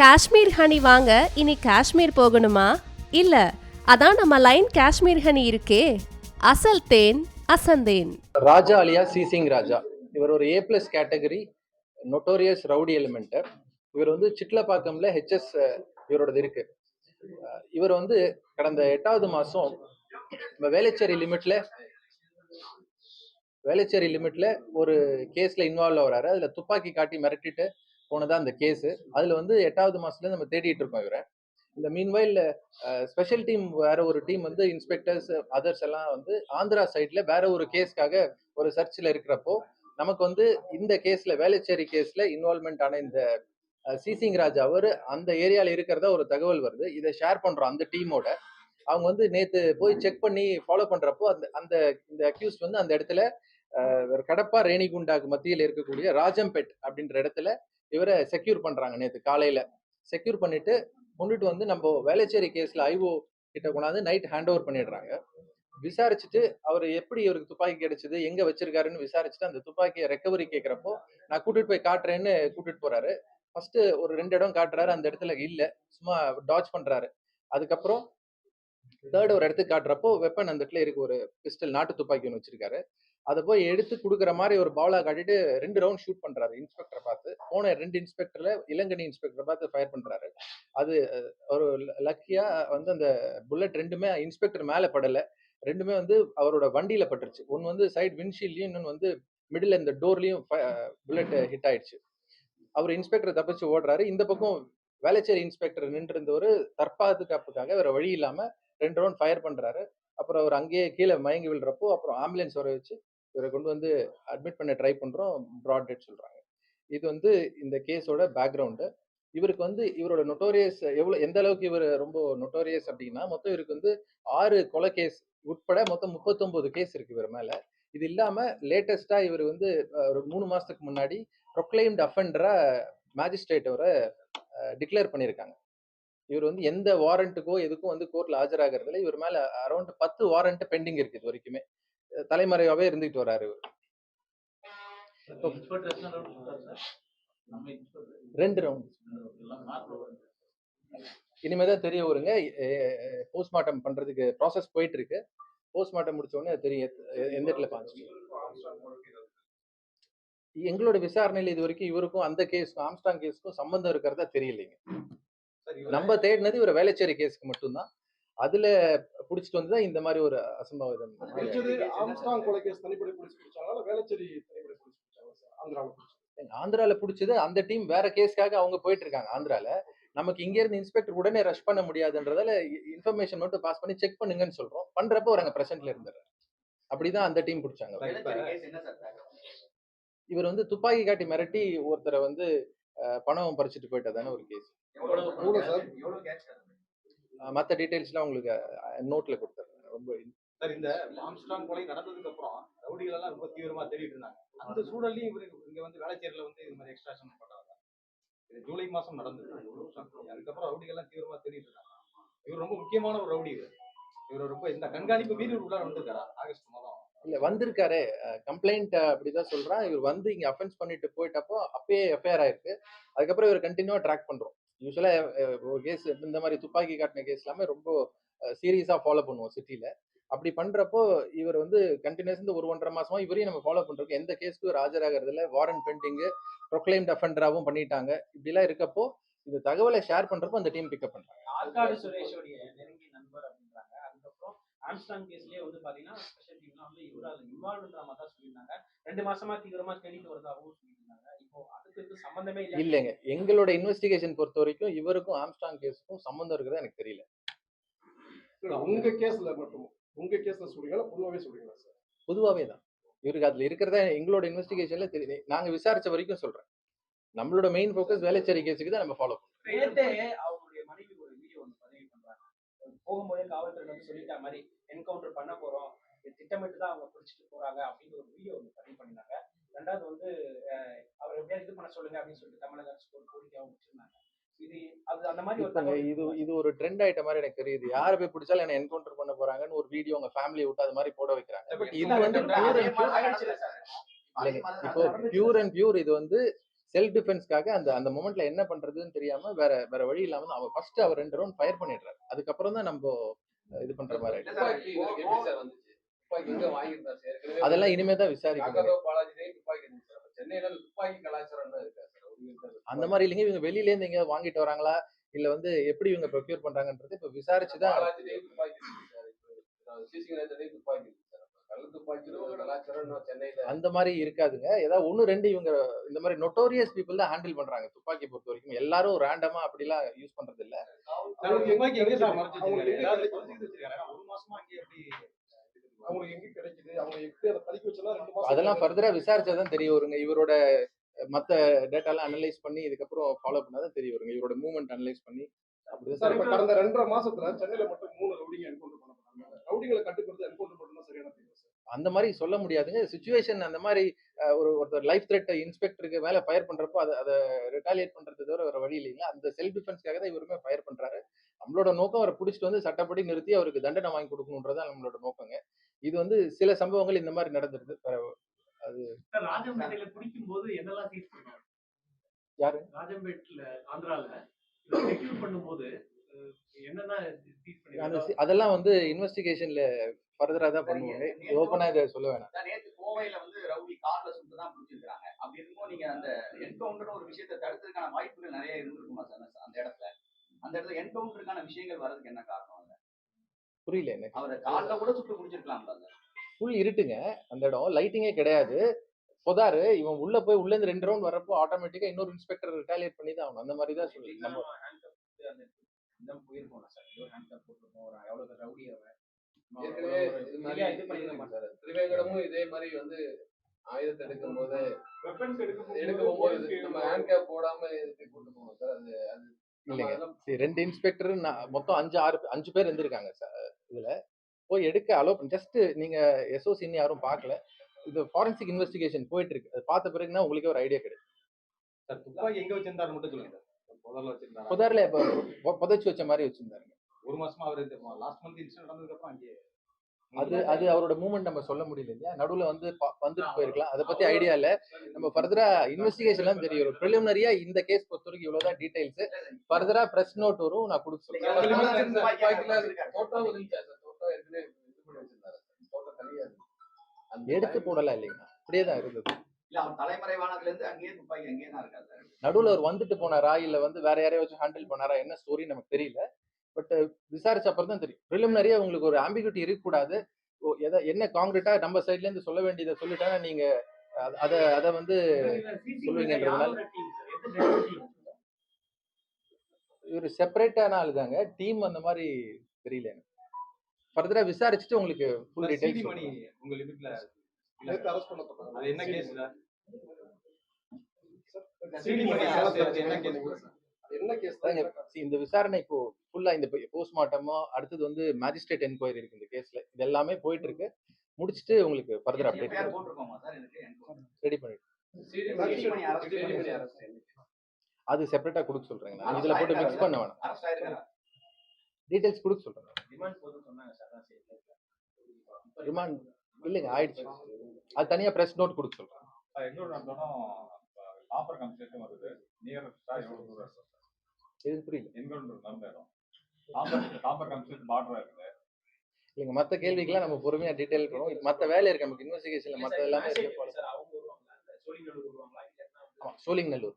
Kashmir honey வாங்க இனி காஷ்மீர் போகணுமா? இல்ல அதான் நம்ம லைன் காஷ்மீர் ஹனி இருக்கே. அசல் தேன் அசந்தேன் ராஜா அலியா சிசிங் ராஜா. இவர் ஒரு A plus category notorious rowdy element இவர் வந்து சிட்லப்பாக்கம்ல ஹெச்எஸ் இவரோடது இருக்கு. இவர் வந்து கடந்த எட்டாவது மாசம் நம்ம வேலைச்சேரி லிமிட்ல வேலைச்சேரி லிமிட்ல ஒரு கேஸ்ல இன்வால்வ் ஆகிறாரு அதுல துப்பாக்கி காட்டி மிரட்டிட்டு போனதா அந்த கேஸ் அதுல வந்து எட்டாவது மாசத்துல நம்ம தேடிட்டு இருக்கோம் இவரை. இந்த மீன்வைல் ஸ்பெஷல் டீம் வேற ஒரு டீம் வந்து இன்ஸ்பெக்டர்ஸ் அதர்ஸ் எல்லாம் வந்து ஆந்திரா சைட்ல வேற ஒரு கேஸ்க்காக ஒரு சர்ச்சில் இருக்கிறப்போ நமக்கு வந்து இந்த கேஸ்ல வேலைச்சேரி கேஸ்ல இன்வால்மெண்ட் ஆன இந்த அஹ், சிசிங் ராஜ் அவர் அந்த ஏரியால இருக்கிறதா ஒரு தகவல் வருது. இதை ஷேர் பண்றோம் அந்த டீமோட அவங்க வந்து நேத்து போய் செக் பண்ணி ஃபாலோ பண்றப்போ அந்த அந்த இந்த அக்யூஸ்ட் வந்து அந்த இடத்துல கடப்பா ரேணிகுண்டாக்கு மத்தியில் இருக்கக்கூடிய ராஜம்பெட் அப்படின்ற இடத்துல இவரை செக்யூர் பண்றாங்க நேற்று காலையில. செக்யூர் பண்ணிட்டு கொண்டுட்டு வந்து நம்ம வேலைச்சேரி கேஸ்ல ஐஓ கிட்ட கொண்டாந்து நைட் ஹேண்ட் ஓவர் பண்ணிடுறாங்க. விசாரிச்சுட்டு அவர் எப்படி இவருக்கு துப்பாக்கி கிடைச்சது எங்க வச்சிருக்காருன்னு விசாரிச்சுட்டு அந்த துப்பாக்கியை ரெக்கவரி கேட்கறப்போ நான் கூட்டிட்டு போய் காட்டுறேன்னு கூட்டிட்டு போறாரு. ஃபர்ஸ்ட் ஒரு ரெண்டு இடம் காட்டுறாரு அந்த இடத்துல இல்ல சும்மா டாச் பண்றாரு. அதுக்கப்புறம் தேர்ட் ஒரு இடத்துக்கு காட்டுறப்போ வெப்பன் அந்த இடத்துல இருக்கு ஒரு பிஸ்டல் நாட்டு துப்பாக்கி ஒன்று வச்சிருக்காரு. அதை போய் எடுத்து கொடுக்குற மாதிரி ஒரு பவுலா காட்டிட்டு ரெண்டு ரவுண்ட் ஷூட் பண்றாரு. இன்ஸ்பெக்டரை பார்த்து. போன ரெண்டு இன்ஸ்பெக்டர்ல இளங்கனி இன்ஸ்பெக்டரை பார்த்து ஃபயர் பண்றாரு. அது ஒரு லக்கியா வந்து அந்த புல்லட் ரெண்டுமே இன்ஸ்பெக்டர் மேல படல. ரெண்டுமே வந்து அவரோட வண்டியில பட்டுருச்சு. ஒன்னு வந்து சைடு விண்ட்ஷீல்லையும் இன்னொன்று வந்து மிடில் இந்த டோர்லயும் புல்லட் ஹிட் ஆயிடுச்சு. அவர் இன்ஸ்பெக்டர் தப்பிச்சு ஓடுறாரு. இந்த பக்கம் வேலைச்சேரி இன்ஸ்பெக்டர் நின்று இருந்தவர் தற்பாதுகாப்புக்காக வேற வழி இல்லாம ரெண்டு ரவுண்ட் ஃபயர் பண்றாரு. அப்புறம் அவர் அங்கேயே கீழே மயங்கி விழுறப்போ அப்புறம் ஆம்புலன்ஸ் வர வச்சு இவரை கொண்டு வந்து அட்மிட் பண்ண ட்ரை பண்றோம் ப்ராட் டெட் சொல்றாங்க. இது வந்து இந்த கேஸோட பேக்ரவுண்டு இவருக்கு வந்து இவரோட நொட்டோரியஸ் எவ்வளவு எந்த அளவுக்கு இவர் ரொம்ப நொட்டோரியஸ் அப்படின்னா மொத்தம் இவருக்கு வந்து ஆறு கொலை கேஸ் உட்பட மொத்தம் முப்பத்தொன்பது கேஸ் இருக்கு இவர் மேல. இது இல்லாம லேட்டஸ்டா இவர் வந்து ஒரு மூணு மாசத்துக்கு முன்னாடி ப்ரொக்ளைம்டு அஃபெண்டரா மேஜிஸ்ட்ரேட் அவரை டிக்ளேர் பண்ணியிருக்காங்க இவர் வந்து எந்த வாரண்ட்டுக்கோ எதுக்கும் வந்து கோர்ட்டில் ஆஜராகிறதுல இவர் மேல அரௌண்ட் பத்து வாரண்ட் பெண்டிங் இருக்குது இது வரைக்குமே. தலைமறைவாவே இருந்துட்டு வராரு இவர். ரெண்டு ரவுண்ட் இனிமே தான் தெரிய வருங்க. போஸ்ட்மார்ட்டம் பண்றதுக்கு ப்ராசஸ் போயிட்டு இருக்கு போஸ்ட்மார்ட்டம் முடிச்ச உடனே தெரியும். எந்த இடத்துல பாஞ்சு எங்களோட விசாரணையில இது வரைக்கும் இவருக்கும் அந்த கேஸ்க்கும் ஆம்ஸ்டாங் கேஸ்க்கும் சம்பந்தம் இருக்கிறதா தெரியலைங்க. நம்ம தேடினது இவர் வேலைச்சேரி கேஸ்க்கு மட்டும்தான். அதுல புடிச்சிட்டு வந்து தான் இந்த மாதிரி ஒரு அசம்பாவிதம் ஆந்திரால புடிச்சது. அந்த டீம் வேற கேஸ்க்காக அவங்க போயிட்டு இருக்காங்க ஆந்திரால. நமக்கு இங்க இருந்து இன்ஸ்பெக்டர் உடனே ரஷ் பண்ண முடியாதுன்றதால இன்ஃபர்மேஷன் மட்டும் பாஸ் பண்ணி செக் பண்ணுங்கன்னு சொல்றோம். பண்றப்போ ஒரு அங்க பிரசன்ட்ல இருந்தாரு. அப்படிதான் அந்த டீம் பிடிச்சாங்க. இவர் வந்து துப்பாக்கி காட்டி மிரட்டி ஒருத்தரை வந்து பணம் பறிச்சுட்டு போயிட்டதான ஒரு கேஸ். மற்ற டீடைல்ஸ்லாம் உங்களுக்கு நோட்ல கொடுத்துறேன். ரொம்ப சார் இந்த ஆம்ஸ்ட்ராங் கொலை நடந்ததுக்கு அப்புறம் ரவுடிகள் எல்லாம் ரொம்ப தீவிரமா தேடிட்டு இருந்தாங்க. அந்த சூழல்லையும் இவரு இங்க வந்து வேலைச்சேரியில வந்து இது மாதிரி எக்ஸ்ட்ராஷன் பண்றாங்க இது ஜூலை மாசம் நடந்தது. அதுக்கப்புறம் ரவுடிகள் எல்லாம் தீவிரமா தேடிட்டு இருந்தாங்க. இவர் ரொம்ப முக்கியமான ஒரு ரவுடி இவர். இவர் ரொம்ப இந்த கண்காணிப்பு மீறி உள்ளார வந்திருக்காரா? ஆகஸ்ட் மாதம். இல்ல வந்திருக்காரு. கம்ப்ளைண்ட் அப்படிதான் சொல்றான். இவர் வந்து இங்க அஃபென்ஸ் பண்ணிட்டு போயிட்டப்போ அப்பயே எஃப்ஐஆர் ஆயிருக்கு. அதுக்கப்புறம் இவர் கண்டினியூவா ட்ராக் பண்றோம். யூஸ்வலா ஒரு கேஸ் இந்த மாதிரி துப்பாக்கி காட்டின கேஸ் எல்லாமே ரொம்ப சீரியஸா ஃபாலோ பண்ணுவோம் சிட்டியில அப்படி பண்றப்போ இவர் வந்து கண்டினியூஸ் இந்த ஒரு ஒன்றரை மாசமா இவரையும் நம்ம ஃபாலோ பண்றோம் எந்த கேஸ்க்கும் இவர் ஆஜராகிறது வாரண்ட் பெண்டிங்கு ப்ரொக்ளைம்ட் அஃபெண்டராகவும் பண்ணிட்டாங்க. இப்படிலாம் இருக்கப்போ இந்த தகவலை ஷேர் பண்றப்போ அந்த டீம் பிக்கப் பண்றாங்க. ஆற்காடு சுரேஷோடைய நெருங்கிய நண்பர் அப்படின்றாங்க. அதுக்கப்புறம் ஆம்ஸ்டாங் கேஸ்லயே வந்து பாத்தீங்கன்னா ஸ்பெஷல் டீம்லாம் வந்து இவரு அதுல இன்வால்வ்ன்ற மாதிரி தான் சொல்லியிருந்தாங்க. ரெண்டு மாசமா தீவிரமா தேடிட்டு வருதாகவும் சொல்லியிருந்தாங்க. இப்போ அதுக்கு இல்லைங்க. எங்களோட இன்வெஸ்டிகேஷன் பொறுத்த வரைக்கும் இவருக்கும் ஆம்ஸ்டாங் கேஸுக்கும் சம்மந்தம் இருக்கிறதா எனக்கு தெரியல. உங்க கேஸ்ல மட்டும். உங்க கேஸ்ல சொல்றீங்களா? பொதுவாகவே சொல்றீங்களா சார் பொதுவாகவே தான். இவருக்கு அதுல இருக்கிறதா எங்களோட இன்வெஸ்டிகேஷன்ல தெரியுது நாங்க விசாரிச்ச வரைக்கும் சொல்றேன். நம்மளோட மெயின் ஃபோக்கஸ் வேலைச்சேரி கேஸுக்கு தான் நம்ம ஃபாலோ நேத்தே அவங்களுடைய மனைவி ஒரு வீடியோ ஒன்று பதிவு பண்றாங்க. போகும்போதே காவல்துறை வந்து சொல்லிட்டா மாதிரி என்கவுண்டர் பண்ண போறோம். இது திட்டமிட்டு தான் அவங்க பிடிச்சிட்டு போறாங்க அப்படின்னு ஒரு வீடியோ ஒன்று பதிவு பண்ணிருந்தாங்க ரெண்டாவது வந்து அவர் எப்படியாவது இது பண்ண சொல்லுங்க அப்படின்னு சொல்லிட்டு தமிழக அரசுக்கு ஒரு கோரிக்கையாகவும் வச்சிருந்தாங்க இது அது அந்த மாதிரி ஒரு இப்போங்க தகவல் இது இது ஒரு ட்ரெண்ட் ஆயிட்ட மாதிரி எனக்கு தெரியுது யாரை போய் பிடிச்சாலும் என்ன என்கவுண்டர் பண்ண போறாங்கன்னு ஒரு வீடியோ உங்க ஃபேமிலி விட்டு அது மாதிரி போட வைக்கிறாங்க பட் இது வந்து இப்போ பியூர் அண்ட் பியூர் இது வந்து செல்ஃப் டிஃபென்ஸ்க்காக அந்த அந்த மொமெண்ட்ல என்ன பண்றதுன்னு தெரியாம வேற வேற வழி இல்லாம அவர் ஃபர்ஸ்ட் அவர் ரெண்டு ரவுண்ட் ஃபயர் பண்ணிடுறாரு அதுக்கப்புறம் தான் நம்ம இது பண்ற மாதிரி அதெல்லாம் இனிமே தான் விசாரிக்கணும் சென்னையில அந்த துப்பாக்கி கலாச்சாரம். அந்த மாதிரி இல்லைங்க. இவங்க வெளியில இருந்து எங்க வாங்கிட்டு வராங்களா? இல்ல வந்து எப்படி இவங்க ப்ரொக்யூர் பண்றாங்கன்றது இப்ப விசாரிச்சு தான் பாலாஜிலே துப்பாக்கி இருக்கு சார். இப்போ சிசி கணேசனே துப்பாக்கி இருக்கு சார். அப்ப கள்ள துப்பாக்கி ஒரு கலாச்சாரம் இன்னும் சென்னையில அந்த மாதிரி இருக்காதுங்க. ஏதாவது ஒன்னு ரெண்டு இவங்க இந்த மாதிரி நொட்டோரியஸ் பீப்புள் தான் ஹேண்டில் பண்றாங்க. துப்பாக்கி பொறுத்த வரைக்கும் எல்லாரும் ரேண்டமா அப்படிலாம் யூஸ் பண்றது இல்ல அவங்களுக்கு? எங்க கிடைக்குது? அவங்க எப்படி அதை வச்சா ரெண்டு மாசம் அதெல்லாம் ஃபர்தரா விசாரிச்சாதான் தெரிய வருங்க. இவரோட மத்த டேட்டாலாம் அனலைஸ் பண்ணி இதுக்கப்புறம் ஃபாலோ பண்ணாதான் தெரிய வருங்க. இவரோட மூவ்மெண்ட் அனலைஸ் பண்ணி சார் இப்ப கடந்த ரெண்டரை மாசத்துல சென்னையில மட்டும் மூணு ரவுடிங்க என்கவுண்டர் பண்ணப்பட்டாங்க. ரவுடிங்களை கட்டுப்படுத்த என்கவுண்டர் பண்ணா சரியான அந்த மாதிரி சொல்ல முடியாதுங்க. சுச்சுவேஷன் அந்த மாதிரி ஒரு ஒருத்தர் லைஃப் த்ரெட் இன்ஸ்பெக்டருக்கு மேல ஃபயர் பண்றப்போ அதை அதை ரிட்டாலியேட் பண்றது தவிர வேற வழி இல்லைங்களா? அந்த செல்ஃப் டிஃபென்ஸ்க்காக தான் இவருமே ஃபயர் பண்றாரு. நம்மளோட நோக்கம் அவரை பிடிச்சிட்டு வந்து சட்டப்படி நிறுத்தி அவருக்கு தண்டனை வாங்கி கொடுக்கணுன்றதான் நம்மளோட நோக்கங்க. இது வந்து சில சம்பவங்கள் இந்த மாதிரி நடந்துருது. வேற சார் ராஜம்பேட்டையில பிடிக்கும் போது என்னெல்லாம் சீஸ் பண்ணாங்க யாரு? ராஜம்பேட்ல ஆந்திரால செக்யூர் பண்ணும்போது அதெல்லாம் வந்து இன்வெஸ்டிகேஷன்ல ஃபர்தரா தான் பண்ணுவாங்க ஓப்பனா இதை சொல்ல வேணாம். சார், நேத்து கோவையில வந்து ரவுடி கார்ல சுட்டு தான் பிடிச்சிருக்காங்க அப்படி இருக்கும்போது நீங்க அந்த என்கவுண்டர் ஒரு விஷயத்தை தடுத்ததுக்கான வாய்ப்புகள் நிறைய இருந்திருக்குமா சார் அந்த- இடத்துல? அந்த இடத்துல என்கவுண்டருக்கான விஷயங்கள் வர்றதுக்கு என்ன காரணம்? புரியல எனக்கு. அவரை கால்ல கூட சுட்டு முடிச்சிருக்கலாம்ல அந்த. ஃபுல் இருட்டுங்க. அந்த இடம் லைட்டிங்கே கிடையாது. புதாரு இவன் உள்ள போய் உள்ள இருந்து ரெண்டு ரவுண்ட் வரப்போ ஆட்டோமேட்டிக்கா இன்னொரு இன்ஸ்பெக்டர் ரிட்டாலியேட் பண்ணி தான் ஆகணும். அந்த மாதிரி தான் சொல்லி நம்ம திரிவேங்கடமும் இதே மாதிரி வந்து ஆயுதத்தை எடுக்கும் போது வெப்பன்ஸ் எடுக்க எடுக்க போகும்போது நம்ம ஹேண்ட் கேப் போடாம கூட்டு போவோம் சார். அது அது இல்லைங்க. ரெண்டு இன்ஸ்பெக்டர் மொத்தம் அஞ்சு ஆறு அஞ்சு பேர் இருந்திருக்காங்க இதுல. போய் எடுக்க அலோ ஜஸ்ட் நீங்க எஸ்ஓசி இன்னும் யாரும் பார்க்கல இது ஃபாரன்சிக் இன்வெஸ்டிகேஷன் போயிட்டு இருக்கு அது பார்த்த பிறகுனா உங்களுக்கே ஒரு ஐடியா கிடைக்கும் எங்க வச்சிருந்தாரு மட்டும் சொல்லுங்க முதல்ல வச்சிருந்தாரு? புதார்ல புதைச்சு வச்ச மாதிரி வச்சிருந்தாருங்க. ஒரு மாசமா அவர் லாஸ்ட் மந்த் இன்சிடென்ட் நடந்ததுக்கு அப்புறம் அங்கே அது அது அவரோட மூமெண்ட் நம்ம சொல்ல முடியல இல்லையா? நடுவுல வந்து வந்துட்டு போயிருக்கலாம். அதை பத்தி ஐடியா இல்ல. நம்ம ஃபர்தரா இன்வெஸ்டிகேஷன்லாம் தெரியும். ப்ரிலிமினரியா இந்த கேஸ் பொறுத்த வரைக்கும் இவ்வளவுதான் டீடைல்ஸ் ஃபர்தரா பிரஸ் நோட் வரும். நான் கொடுக்க சொல்றேன். எடுத்து போடலாம் இல்லைங்களா? அப்படியே தான் இருந்தது நடுவுல அவர் வந்துட்டு போனாரா? இல்ல வந்து வேற யாரையா வச்சு ஹேண்டில் பண்ணாரா? என்ன ஸ்டோரி நமக்கு தெரியல. பட் விசாரிச்ச அப்புறம் தான் தெரியும். ப்ரிலிமினரியா உங்களுக்கு ஒரு ஆம்பிகுட்டி இருக்கக்கூடாது. ஓ, எதை என்ன காங்கிரீட்டா நம்ம சைட்ல இருந்து சொல்ல வேண்டியதை சொல்லிட்டா நீங்க அத- அத அத வந்து சொல்லுவீங்கன்றதுனால. இவர் செப்பரேட்டான ஆளு தாங்க டீம் அந்த மாதிரி தெரியல எனக்கு. ஃபர்தரா விசாரிச்சுட்டு உங்களுக்கு ஃபுல் டீடைல்ஸ் மணி உங்க லிமிட்ல நேத்து அரெஸ்ட் பண்ணப்பட்டாங்க. அது என்ன கேஸ் சார்? என்ன கேஸ் என்ன கேஸ் இந்த விசாரணை இப்போ ஃபுல்லா இந்த போஸ்ட்மார்ட்டமோ அடுத்தது வந்து மேஜிஸ்ட்ரேட் என்கொயரி இருக்கு இந்த கேஸ்ல இது எல்லாமே போயிட்டு இருக்கு முடிச்சுட்டு உங்களுக்கு ஃபர்தர் அப்டேட்? ரெடி பண்ணிட்டு அது செப்பரேட்டா கொடுக்க சொல்றேங்க நான். இதுல போட்டு மிக்ஸ் பண்ண வேணாம் டீடைல்ஸ் கொடுக்க சொல்றேன். ரிமாண்ட் இல்லைங்க ஆயிடுச்சு. அது தனியா பிரஸ் நோட் கொடுக்க சொல்றேன். எதுக்கு புரியல. என்கவுண்டர் நடந்த இடம் இல்லைங்க மற்ற கேள்விக்கெல்லாம் நம்ம பொறுமையா டீடைல் இருக்கணும் மற்ற வேலை இருக்கு நமக்கு இன்வெஸ்டிகேஷன்ல மற்ற எல்லாமே சோழிங் நல்லூர்